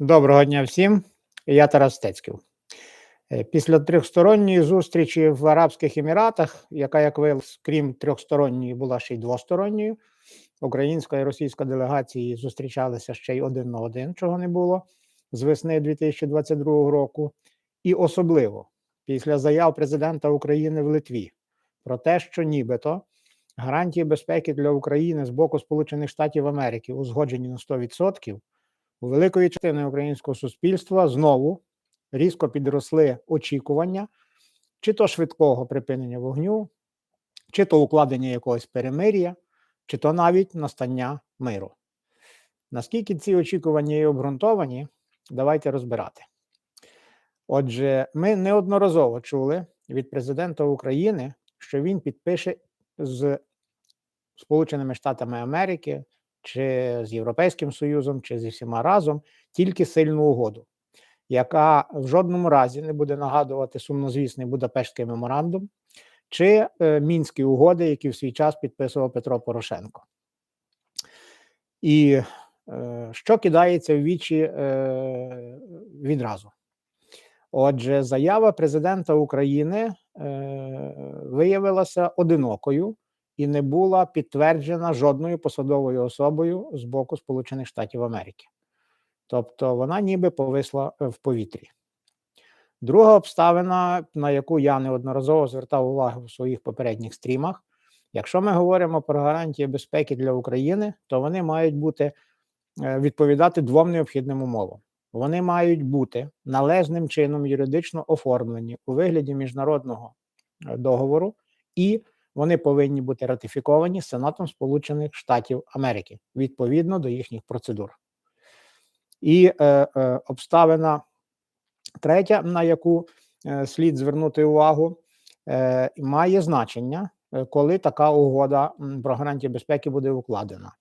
Доброго дня всім. Я Тарас Стецьків. Е, Після трьохсторонньої зустрічі в Арабських Еміратах, яка, як виявилось, крім трьохсторонньої, була ще й двосторонньою. Українська і російська делегації зустрічалися ще й один на один, чого не було з весни 2022 року. І особливо після заяв президента України в Литві про те, що нібито гарантії безпеки для України з боку Сполучених Штатів Америки узгоджені на 100%, у великої частини українського суспільства знову різко підросли очікування, чи то швидкого припинення вогню, чи то укладення якогось перемир'я, чи то навіть настання миру. Наскільки ці очікування є обґрунтовані, давайте розбирати. Отже, ми неодноразово чули від президента України, що він підпише з Сполученими Штатами Америки чи з Європейським Союзом, чи зі всіма разом тільки сильну угоду, яка в жодному разі не буде нагадувати сумнозвісний Будапештський меморандум чи е, мінські угоди, які в свій час підписував Петро Порошенко. І е, що кидається в вічі е, відразу? Отже, заява президента України виявилася одинокою і не була підтверджена жодною посадовою особою з боку Сполучених Штатів Америки. Тобто вона ніби повисла в повітрі. Друга обставина, на яку я неодноразово звертав увагу в своїх попередніх стрімах, якщо ми говоримо про гарантії безпеки для України, то вони мають бути відповідати двом необхідним умовам. Вони мають бути належним чином юридично оформлені у вигляді міжнародного договору, і вони повинні бути ратифіковані Сенатом Сполучених Штатів Америки відповідно до їхніх процедур. І е, е, обставина третя, на яку е, слід звернути увагу, е, має значення, коли така угода про гарантії безпеки буде укладена.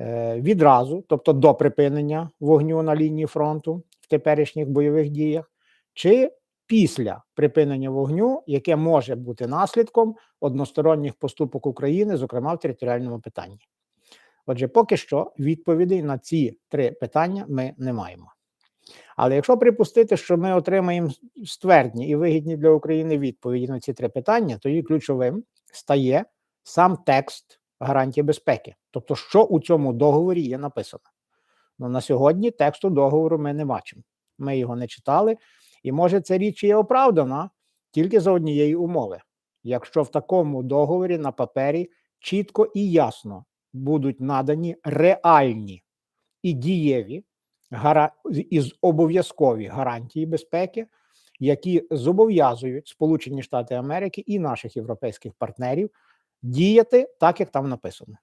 Е, відразу, тобто до припинення вогню на лінії фронту в теперішніх бойових діях, чи після припинення вогню, яке може бути наслідком односторонніх поступок України, зокрема в територіальному питанні. Отже, поки що відповідей на ці три питання ми не маємо. Але якщо припустити, що ми отримаємо ствердні і вигідні для України відповіді на ці три питання, тоді ключовим стає сам текст гарантії безпеки. Тобто, що у цьому договорі є написано. Ну, На сьогодні тексту договору ми не бачимо. Ми його не читали, і може ця річ є оправдана тільки за однієї умови. Якщо в такому договорі на папері чітко і ясно будуть надані реальні і дієві гара... і обов'язкові гарантії безпеки, які зобов'язують Сполучені Штати Америки і наших європейських партнерів діяти так, як там написано.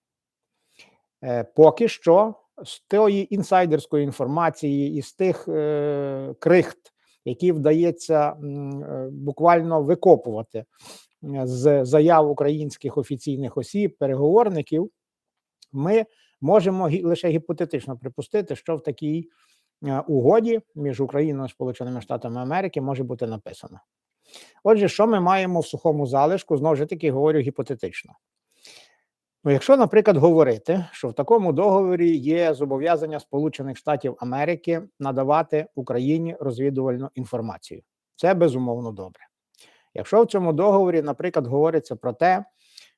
Е, Поки що з тої інсайдерської інформації і з тих е, крихт, які вдається е, буквально викопувати з заяв українських офіційних осіб, переговорників, ми можемо лише гіпотетично припустити, що в такій е, угоді між Україною і Сполученими Штатами Америки може бути написано. Отже, що ми маємо в сухому залишку, знову ж таки говорю гіпотетично. Ну, якщо, наприклад, говорити, що в такому договорі є зобов'язання Сполучених Штатів Америки надавати Україні розвідувальну інформацію, це безумовно добре. Якщо в цьому договорі, наприклад, говориться про те,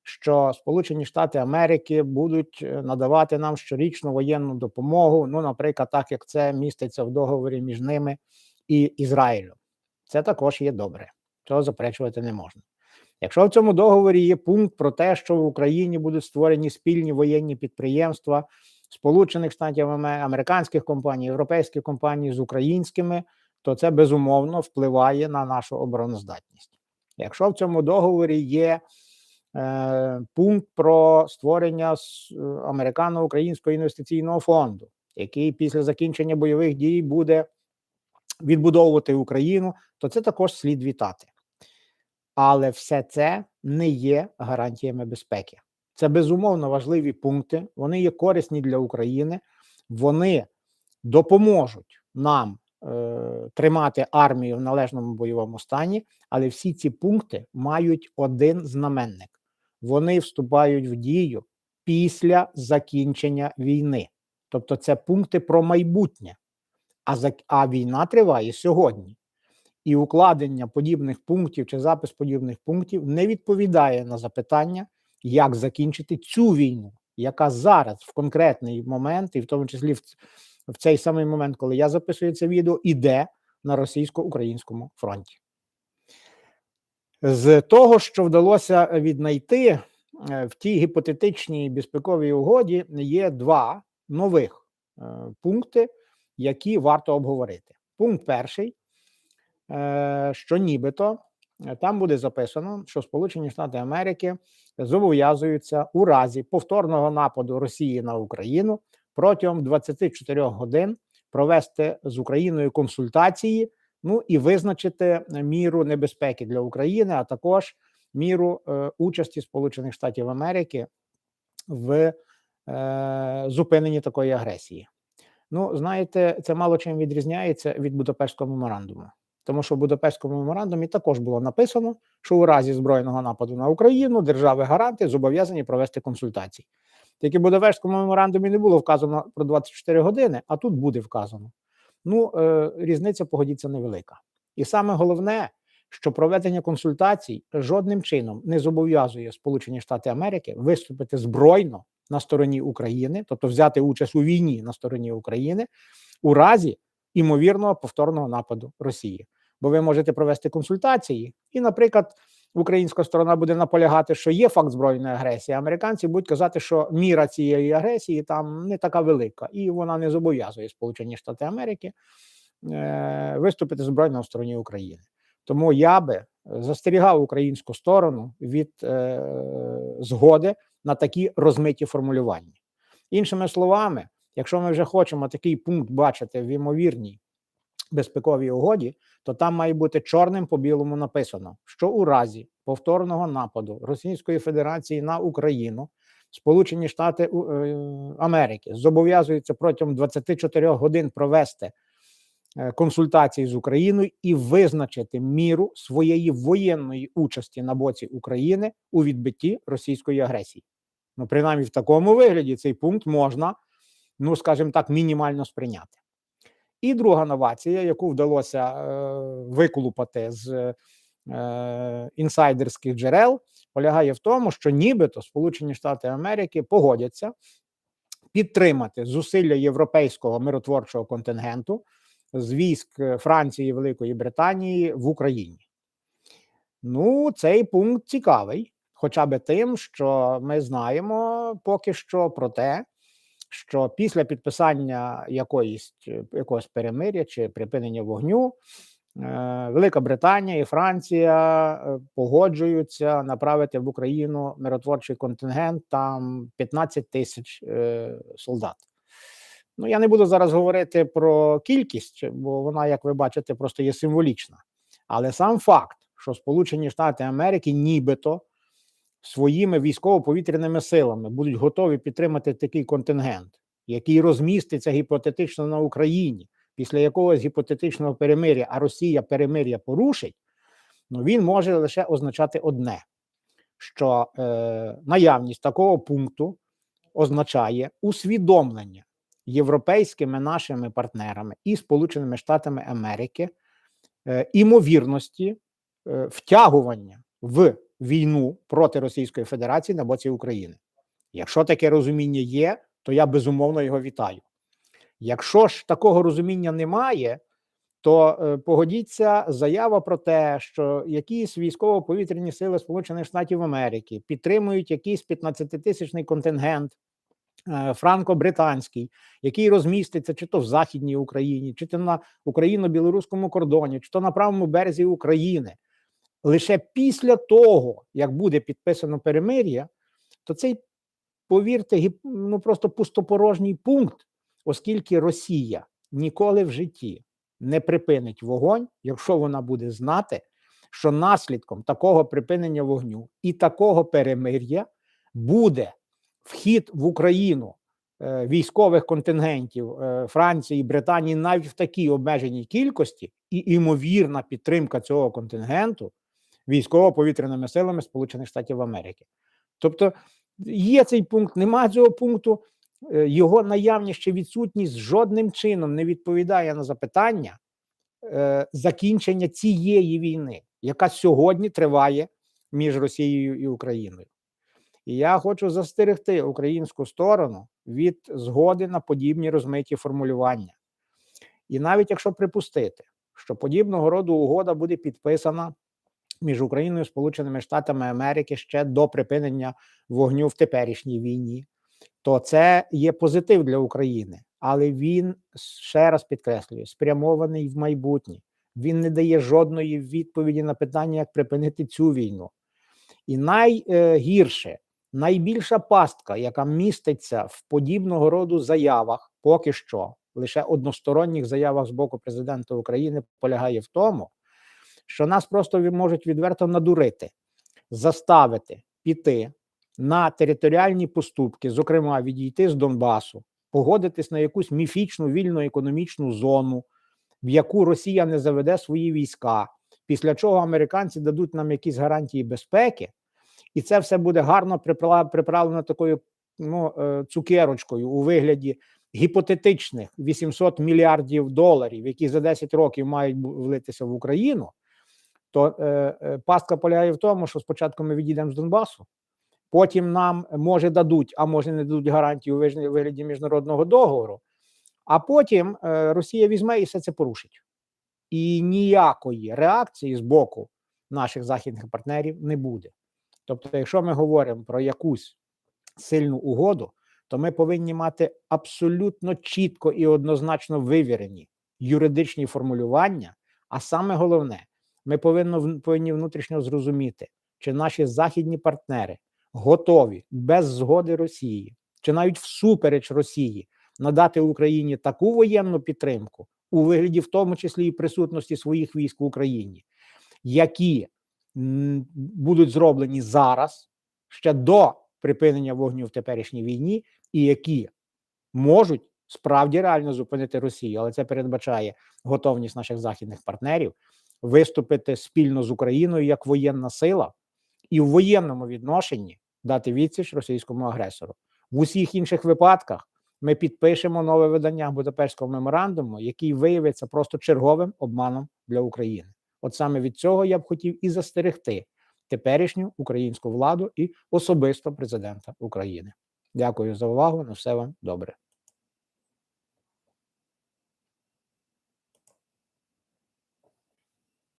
що Сполучені Штати Америки будуть е, надавати нам щорічну воєнну допомогу, ну, наприклад, так як це міститься в договорі між ними і Ізраїлем, це також є добре. Цього заперечувати не можна. Якщо в цьому договорі є пункт про те, що в Україні будуть створені спільні воєнні підприємства Сполучених Штатів американських компаній, європейських компаній з українськими, то це безумовно впливає на нашу обороноздатність. Якщо в цьому договорі є е, пункт про створення американо-українського інвестиційного фонду, який після закінчення бойових дій буде відбудовувати Україну, то це також слід вітати. Але все це не є гарантіями безпеки. Це безумовно важливі пункти. Вони є корисні для України, вони допоможуть нам е, тримати армію в належному бойовому стані. Але всі ці пункти мають один знаменник: вони вступають в дію після закінчення війни. Тобто, це пункти про майбутнє, А а війна триває сьогодні. І укладення подібних пунктів чи запис подібних пунктів не відповідає на запитання, як закінчити цю війну, яка зараз в конкретний момент, і в тому числі в, в цей самий момент, коли я записую це відео, іде на російсько-українському фронті. З того, що вдалося віднайти е, в тій гіпотетичній безпековій угоді, є два нових е, пункти, які варто обговорити. Пункт перший, що нібито е, там буде записано, що Сполучені Штати Америки зобов'язуються у разі повторного нападу Росії на Україну протягом 24 годин провести з Україною консультації, ну і визначити міру небезпеки для України, а також міру е, участі Сполучених Штатів Америки в е, зупиненні такої агресії. Ну, знаєте, це мало чим відрізняється від Будапештського меморандуму, тому що в Будапештському меморандумі також було написано, що у разі збройного нападу на Україну держави-гаранти зобов'язані провести консультації. Тільки в Будапештському меморандумі не було вказано про 24 години, а тут буде вказано. Ну, е, різниця погодіться невелика. І саме головне, що проведення консультацій жодним чином не зобов'язує Сполучені Штати Америки виступити збройно на стороні України, тобто взяти участь у війні на стороні України, у разі імовірного повторного нападу Росії. Бо ви можете провести консультації, і, наприклад, українська сторона буде наполягати, що є факт збройної агресії. а Американці будуть казати, що міра цієї агресії там не така велика, і вона не зобов'язує Сполучені Штати Америки е, виступити збройно на стороні України. Тому я би застерігав українську сторону від е, згоди на такі розмиті формулювання. Іншими словами, якщо ми вже хочемо такий пункт бачити в імовірній безпековій угоді, то там має бути чорним по білому написано, що у разі повторного нападу Російської Федерації на Україну Сполучені Штати е, Америки зобов'язуються протягом 24 годин провести е, консультації з Україною і визначити міру своєї воєнної участі на боці України у відбитті російської агресії. Ну, принаймні, в такому вигляді цей пункт можна, ну скажімо так, мінімально сприйняти. І друга новація, яку вдалося е, виклупати з е, інсайдерських джерел, полягає в тому, що нібито Сполучені Штати Америки погодяться підтримати зусилля європейського миротворчого контингенту з військ Франції і Великої Британії в Україні. Ну, цей пункт цікавий, хоча би тим, що ми знаємо поки що про те, що після підписання якоїсь якогось перемиря чи припинення вогню е, Велика Британія і Франція е, погоджуються направити в Україну миротворчий контингент там 15 тисяч е, солдат. Ну я не буду зараз говорити про кількість, бо вона, як ви бачите, просто є символічна. Але сам факт, що Сполучені Штати Америки нібито своїми військово-повітряними силами будуть готові підтримати такий контингент, який розміститься гіпотетично на Україні після якогось гіпотетичного перемиря, а Росія перемиря порушить, ну він може лише означати одне: що е, наявність такого пункту означає усвідомлення європейськими нашими партнерами і Сполученими Штатами Америки е, імовірності е, втягування в війну проти Російської Федерації на боці України. Якщо таке розуміння є, то я безумовно його вітаю. Якщо ж такого розуміння немає, то е, погодіться заява про те, що якісь військово-повітряні сили Сполучених Штатів Америки підтримують якийсь 15-тисячний контингент е, франко-британський, який розміститься чи то в Західній Україні, чи то на Україно-білоруському кордоні, чи то на правому березі України лише після того, як буде підписано перемир'я, то цей, повірте, ну просто пустопорожній пункт, оскільки Росія ніколи в житті не припинить вогонь, якщо вона буде знати, що наслідком такого припинення вогню і такого перемир'я буде вхід в Україну е, військових контингентів е, Франції, Британії навіть в такій обмеженій кількості, і імовірна підтримка цього контингенту військово-повітряними силами Сполучених Штатів Америки. Тобто є цей пункт, немає цього пункту. е, його наявність чи відсутність жодним чином не відповідає на запитання е, закінчення цієї війни, яка сьогодні триває між Росією і Україною. І я хочу застерегти українську сторону від згоди на подібні розмиті формулювання. І навіть якщо припустити, що подібного роду угода буде підписана між Україною і Сполученими Штатами Америки ще до припинення вогню в теперішній війні, то це є позитив для України, але він ще раз підкреслюю, спрямований в майбутнє. Він не дає жодної відповіді на питання, як припинити цю війну. І найгірше, найбільша пастка, яка міститься в подібного роду заявах, поки що лише односторонніх заявах з боку президента України, полягає в тому, що нас просто можуть відверто надурити, заставити піти на територіальні поступки, зокрема відійти з Донбасу, погодитись на якусь міфічну вільну економічну зону, в яку Росія не заведе свої війська, після чого американці дадуть нам якісь гарантії безпеки, і це все буде гарно приправлено такою ну, е, цукерочкою у вигляді гіпотетичних 800 мільярдів доларів, які за 10 років мають влитися в Україну. То е, е, пастка полягає в тому, що спочатку ми відійдемо з Донбасу, потім нам може дадуть, а може не дадуть гарантію у вигляді міжнародного договору, а потім е, Росія візьме і все це порушить. І ніякої реакції з боку наших західних партнерів не буде. Тобто, якщо ми говоримо про якусь сильну угоду, то ми повинні мати абсолютно чітко і однозначно вивірені юридичні формулювання. А саме головне, ми повинно, повинні внутрішньо зрозуміти, чи наші західні партнери готові без згоди Росії, чи навіть всупереч Росії надати Україні таку воєнну підтримку у вигляді, в тому числі і присутності своїх військ в Україні, які будуть зроблені зараз ще до припинення вогню в теперішній війні, і які можуть справді реально зупинити Росію, але це передбачає готовність наших західних партнерів виступити спільно з Україною як воєнна сила і в воєнному відношенні дати відсіч російському агресору. В усіх інших випадках ми підпишемо нове видання Будапештського меморандуму, який виявиться просто черговим обманом для України. От саме від цього я б хотів і застерегти теперішню українську владу і особисто президента України. Дякую за увагу. На все вам добре.